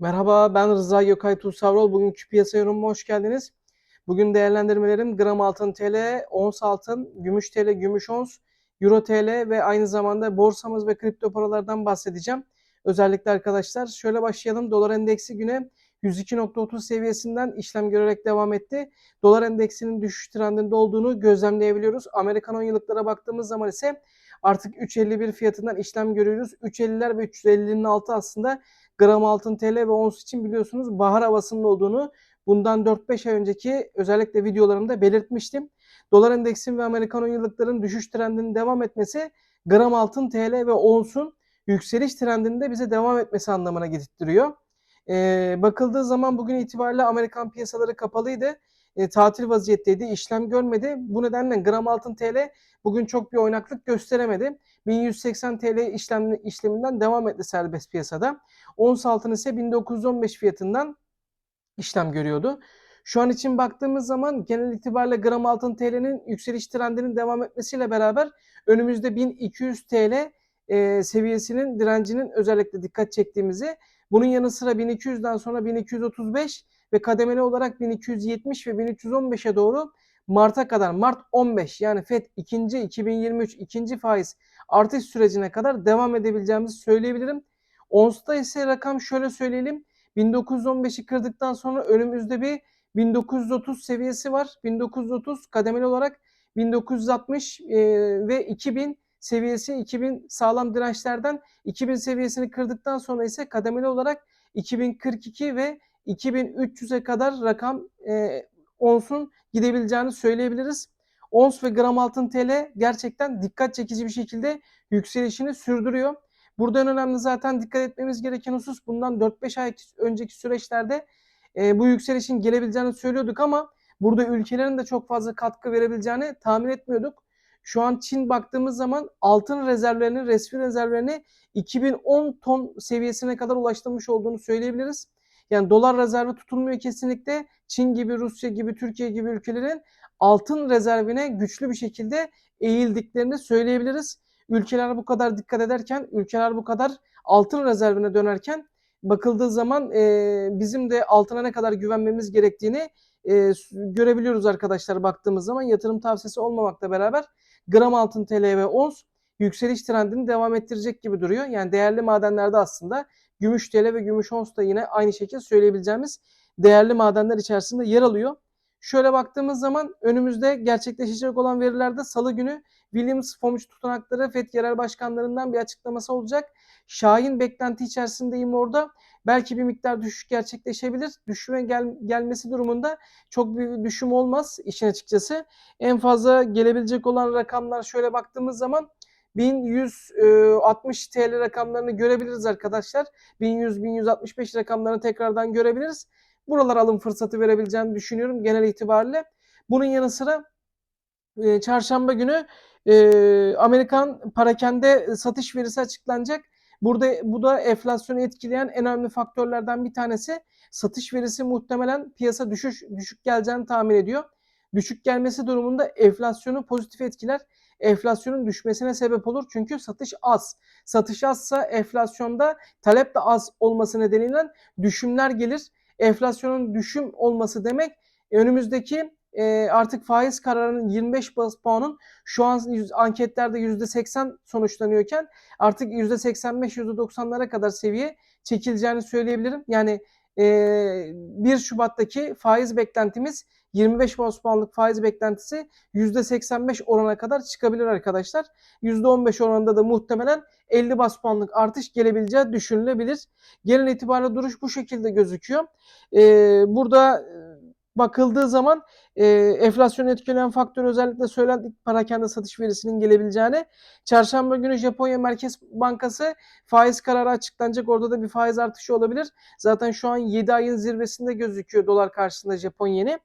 Merhaba, ben Rıza Gökay Tuğsavrol. Bugünkü piyasa yorumuma hoş geldiniz. Bugün değerlendirmelerim gram altın TL, ons altın, gümüş TL, gümüş ons, euro TL ve aynı zamanda borsamız ve kripto paralardan bahsedeceğim. Özellikle arkadaşlar şöyle başlayalım. Dolar endeksi güne 102.30 seviyesinden işlem görerek devam etti. Dolar endeksinin düşüş trendinde olduğunu gözlemleyebiliyoruz. Amerikan 10 yıllıklara baktığımız zaman ise artık 3.51 fiyatından işlem görüyoruz. 3.50'ler ve 350'nin altı aslında gram altın TL ve ons için biliyorsunuz bahar havasının olduğunu bundan 4-5 ay önceki özellikle videolarımda belirtmiştim. Dolar endeksin ve Amerikan 10 yıllıkların düşüş trendinin devam etmesi gram altın TL ve onsun yükseliş trendinde bize devam etmesi anlamına getirtiyor. Ee, bakıldığı zaman bugün itibariyle Amerikan piyasaları kapalıydı. E, tatil vaziyetteydi, işlem görmedi. Bu nedenle gram altın TL bugün çok bir oynaklık gösteremedi. 1180 TL işlem, işleminden devam etti serbest piyasada. Ons altın ise 1915 fiyatından işlem görüyordu. Şu an için baktığımız zaman genel itibariyle gram altın TL'nin yükseliş trendinin devam etmesiyle beraber önümüzde 1200 TL e, seviyesinin direncinin özellikle dikkat çektiğimizi bunun yanı sıra 1200'den sonra 1235 ve kademeli olarak 1270 ve 1315'e doğru Mart'a kadar Mart 15 yani FED ikinci 2023 ikinci faiz artış sürecine kadar devam edebileceğimizi söyleyebilirim. Ons'ta ise rakam şöyle söyleyelim. 1915'i kırdıktan sonra önümüzde bir 1930 seviyesi var. 1930 kademeli olarak 1960 e, ve 2000 seviyesi 2000 sağlam dirençlerden 2000 seviyesini kırdıktan sonra ise kademeli olarak 2042 ve 2300'e kadar rakam e, onsun gidebileceğini söyleyebiliriz. Ons ve gram altın TL gerçekten dikkat çekici bir şekilde yükselişini sürdürüyor. Burada en önemli zaten dikkat etmemiz gereken husus bundan 4-5 ay önceki süreçlerde e, bu yükselişin gelebileceğini söylüyorduk ama burada ülkelerin de çok fazla katkı verebileceğini tahmin etmiyorduk. Şu an Çin baktığımız zaman altın rezervlerini, resmi rezervlerini 2010 ton seviyesine kadar ulaştırmış olduğunu söyleyebiliriz. Yani dolar rezervi tutulmuyor kesinlikle. Çin gibi, Rusya gibi, Türkiye gibi ülkelerin altın rezervine güçlü bir şekilde eğildiklerini söyleyebiliriz. Ülkeler bu kadar dikkat ederken, ülkeler bu kadar altın rezervine dönerken bakıldığı zaman e, bizim de altına ne kadar güvenmemiz gerektiğini e, görebiliyoruz arkadaşlar baktığımız zaman yatırım tavsiyesi olmamakla beraber gram altın TL ve ons yükseliş trendini devam ettirecek gibi duruyor. Yani değerli madenlerde aslında gümüş TL ve gümüş ons da yine aynı şekilde söyleyebileceğimiz değerli madenler içerisinde yer alıyor. Şöyle baktığımız zaman önümüzde gerçekleşecek olan verilerde salı günü Williams Fomuç tutanakları FED yerel başkanlarından bir açıklaması olacak. Şahin beklenti içerisindeyim orada. Belki bir miktar düşüş gerçekleşebilir. Düşüme gel, gelmesi durumunda çok bir düşüm olmaz işin açıkçası. En fazla gelebilecek olan rakamlar şöyle baktığımız zaman 1160 TL rakamlarını görebiliriz arkadaşlar. 1100-1165 rakamlarını tekrardan görebiliriz. Buralar alım fırsatı verebileceğini düşünüyorum genel itibariyle. Bunun yanı sıra e, çarşamba günü e, Amerikan parakende satış verisi açıklanacak. Burada bu da enflasyonu etkileyen en önemli faktörlerden bir tanesi. Satış verisi muhtemelen piyasa düşüş düşük geleceğini tahmin ediyor. Düşük gelmesi durumunda enflasyonu pozitif etkiler. Enflasyonun düşmesine sebep olur çünkü satış az. Satış azsa enflasyonda talep de az olması nedeniyle düşümler gelir. Enflasyonun düşüm olması demek önümüzdeki e, artık faiz kararının 25 bas puanın şu an anketlerde %80 sonuçlanıyorken artık %85 %90'lara kadar seviye çekileceğini söyleyebilirim. Yani e, 1 Şubat'taki faiz beklentimiz 25 bas puanlık faiz beklentisi %85 orana kadar çıkabilir arkadaşlar. %15 oranında da muhtemelen 50 bas puanlık artış gelebileceği düşünülebilir. Genel itibariyle duruş bu şekilde gözüküyor. Ee, burada bakıldığı zaman e, enflasyonu etkileyen faktör özellikle söylendik parakende satış verisinin gelebileceğini. Çarşamba günü Japonya Merkez Bankası faiz kararı açıklanacak. Orada da bir faiz artışı olabilir. Zaten şu an 7 ayın zirvesinde gözüküyor dolar karşısında Japon yeni.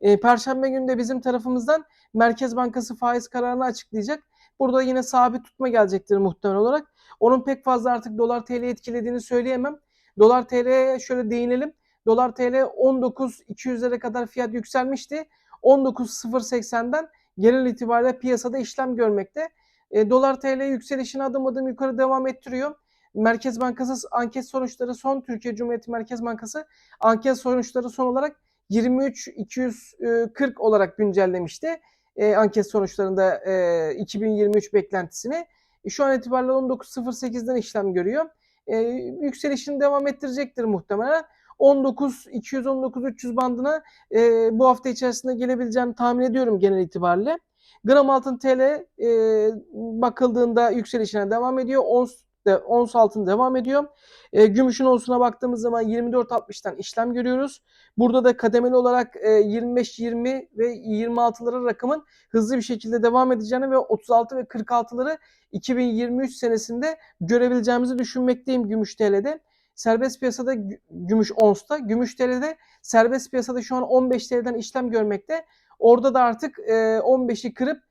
E, Perşembe günü de bizim tarafımızdan Merkez Bankası faiz kararını açıklayacak. Burada yine sabit tutma gelecektir muhtemel olarak. Onun pek fazla artık dolar TL etkilediğini söyleyemem. Dolar TL'ye şöyle değinelim. Dolar TL 19.200'lere kadar fiyat yükselmişti. 19.080'den genel itibariyle piyasada işlem görmekte. E, dolar TL yükselişini adım adım yukarı devam ettiriyor. Merkez Bankası anket sonuçları son Türkiye Cumhuriyeti Merkez Bankası anket sonuçları son olarak 23 240 olarak güncellemişti. E, anket sonuçlarında e, 2023 beklentisini. E, şu an itibariyle 19.08'den işlem görüyor. E, yükselişini devam ettirecektir muhtemelen. 19 219 300 bandına e, bu hafta içerisinde gelebileceğini tahmin ediyorum genel itibariyle. Gram altın TL e, bakıldığında yükselişine devam ediyor. Ons de, ons altın devam ediyor. E, gümüşün onsuna baktığımız zaman 24.60'tan işlem görüyoruz. Burada da kademeli olarak e, 25-20 ve 26'ları rakamın hızlı bir şekilde devam edeceğini ve 36 ve 46'ları 2023 senesinde görebileceğimizi düşünmekteyim gümüş TL'de. Serbest piyasada gümüş onsta, gümüş TL'de serbest piyasada şu an 15 TL'den işlem görmekte. Orada da artık e, 15'i kırıp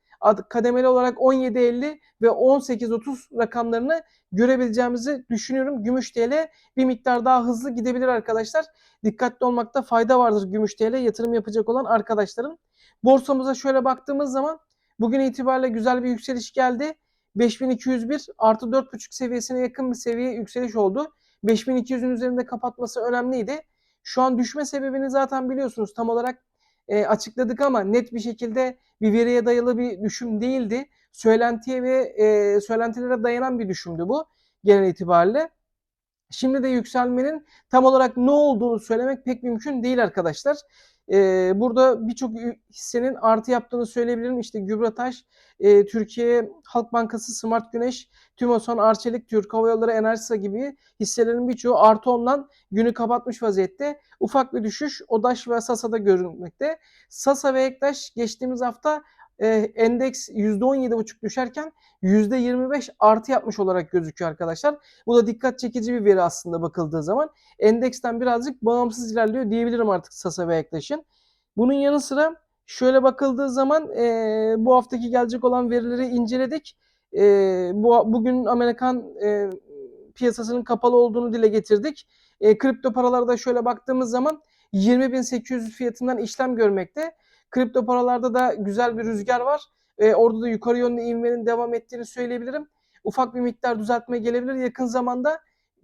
kademeli olarak 17.50 ve 18.30 rakamlarını görebileceğimizi düşünüyorum. Gümüş TL bir miktar daha hızlı gidebilir arkadaşlar. Dikkatli olmakta fayda vardır Gümüş TL yatırım yapacak olan arkadaşların. Borsamıza şöyle baktığımız zaman bugün itibariyle güzel bir yükseliş geldi. 5201 artı 4.5 seviyesine yakın bir seviye yükseliş oldu. 5200'ün üzerinde kapatması önemliydi. Şu an düşme sebebini zaten biliyorsunuz tam olarak e, açıkladık ama net bir şekilde bir veriye dayalı bir düşüm değildi. Söylentiye ve e, söylentilere dayanan bir düşümdü bu genel itibariyle. Şimdi de yükselmenin tam olarak ne olduğunu söylemek pek mümkün değil arkadaşlar. Ee, burada birçok hissenin artı yaptığını söyleyebilirim. İşte Gübrataş, e, Türkiye Halk Bankası, Smart Güneş, Tümosan, Arçelik, Türk Hava Yolları, Enerjisa gibi hisselerin birçoğu artı ondan günü kapatmış vaziyette. Ufak bir düşüş ODAŞ ve SASA'da görülmekte. SASA ve Ektaş geçtiğimiz hafta e, endeks %17,5 düşerken %25 artı yapmış olarak gözüküyor arkadaşlar. Bu da dikkat çekici bir veri aslında bakıldığı zaman. Endeksten birazcık bağımsız ilerliyor diyebilirim artık Sasa ve Yaklaş'ın. Bunun yanı sıra şöyle bakıldığı zaman e, bu haftaki gelecek olan verileri inceledik. E, bu Bugün Amerikan e, piyasasının kapalı olduğunu dile getirdik. E, kripto paralarda şöyle baktığımız zaman 20.800 fiyatından işlem görmekte. Kripto paralarda da güzel bir rüzgar var. E, orada da yukarı yönlü ivmenin devam ettiğini söyleyebilirim. Ufak bir miktar düzeltme gelebilir yakın zamanda.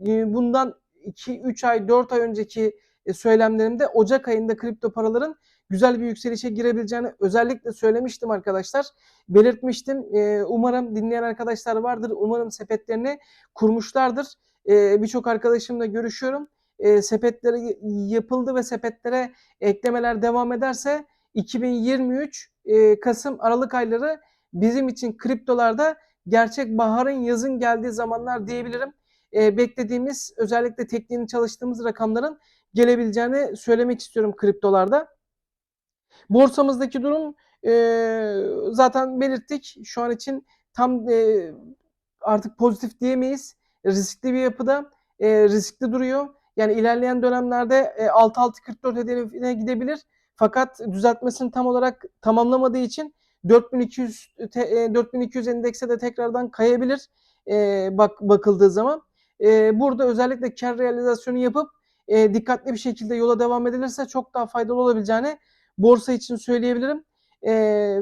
E, bundan 2-3 ay 4 ay önceki e, söylemlerimde Ocak ayında kripto paraların güzel bir yükselişe girebileceğini özellikle söylemiştim arkadaşlar. Belirtmiştim. E, umarım dinleyen arkadaşlar vardır. Umarım sepetlerini kurmuşlardır. E, Birçok arkadaşımla görüşüyorum. E, sepetleri yapıldı ve sepetlere eklemeler devam ederse 2023 e, Kasım Aralık ayları bizim için kriptolarda gerçek baharın yazın geldiği zamanlar diyebilirim. E, beklediğimiz özellikle tekniğini çalıştığımız rakamların gelebileceğini söylemek istiyorum kriptolarda. Borsamızdaki durum e, zaten belirttik. Şu an için tam e, artık pozitif diyemeyiz. Riskli bir yapıda e, riskli duruyor. Yani ilerleyen dönemlerde e, 6.644 hedefine gidebilir. Fakat düzeltmesini tam olarak tamamlamadığı için 4200 te, 4200 e, endekse de tekrardan kayabilir e, bak bakıldığı zaman. E, burada özellikle kar realizasyonu yapıp e, dikkatli bir şekilde yola devam edilirse çok daha faydalı olabileceğini borsa için söyleyebilirim. E,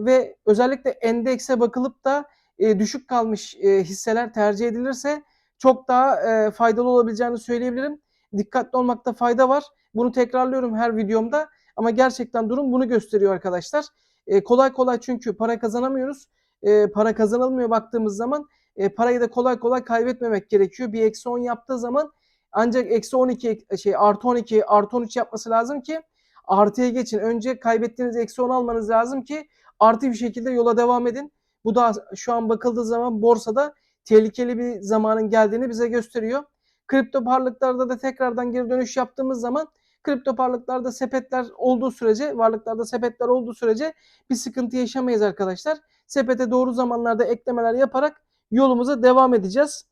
ve özellikle endekse bakılıp da e, düşük kalmış e, hisseler tercih edilirse çok daha e, faydalı olabileceğini söyleyebilirim. Dikkatli olmakta fayda var. Bunu tekrarlıyorum her videomda. Ama gerçekten durum bunu gösteriyor arkadaşlar. E, kolay kolay çünkü para kazanamıyoruz. E, para kazanılmıyor baktığımız zaman e, parayı da kolay kolay kaybetmemek gerekiyor. Bir eksi 10 yaptığı zaman ancak eksi 12 şey artı 12 artı 13 yapması lazım ki artıya geçin. Önce kaybettiğiniz eksi 10 almanız lazım ki artı bir şekilde yola devam edin. Bu da şu an bakıldığı zaman borsada tehlikeli bir zamanın geldiğini bize gösteriyor. Kripto varlıklarda da tekrardan geri dönüş yaptığımız zaman Kripto varlıklarda sepetler olduğu sürece, varlıklarda sepetler olduğu sürece bir sıkıntı yaşamayız arkadaşlar. Sepete doğru zamanlarda eklemeler yaparak yolumuza devam edeceğiz.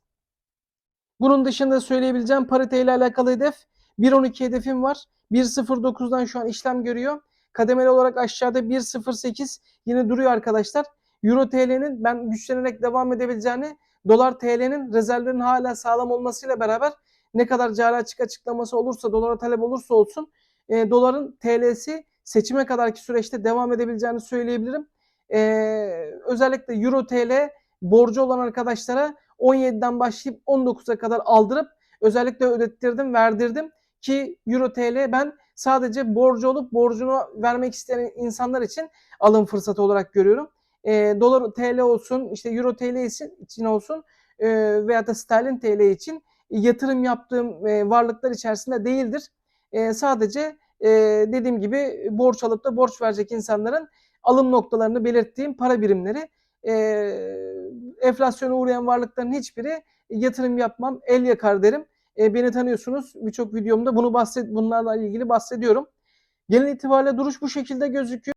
Bunun dışında söyleyebileceğim parite ile alakalı hedef 1.12 hedefim var. 1.09'dan şu an işlem görüyor. Kademeli olarak aşağıda 1.08 yine duruyor arkadaşlar. Euro TL'nin ben güçlenerek devam edebileceğini, dolar TL'nin rezervlerin hala sağlam olmasıyla beraber ne kadar cari açık açıklaması olursa, dolara talep olursa olsun e, doların TL'si seçime kadarki süreçte devam edebileceğini söyleyebilirim. E, özellikle Euro TL borcu olan arkadaşlara 17'den başlayıp 19'a kadar aldırıp özellikle ödettirdim, verdirdim ki Euro TL ben sadece borcu olup borcunu vermek isteyen insanlar için alım fırsatı olarak görüyorum. E, dolar TL olsun, işte Euro TL için olsun e, veya da sterlin TL için yatırım yaptığım e, varlıklar içerisinde değildir. E, sadece e, dediğim gibi borç alıp da borç verecek insanların alım noktalarını belirttiğim para birimleri e, enflasyona uğrayan varlıkların hiçbiri yatırım yapmam, el yakar derim. E, beni tanıyorsunuz. Birçok videomda bunu bahset bunlarla ilgili bahsediyorum. Genel itibariyle duruş bu şekilde gözüküyor.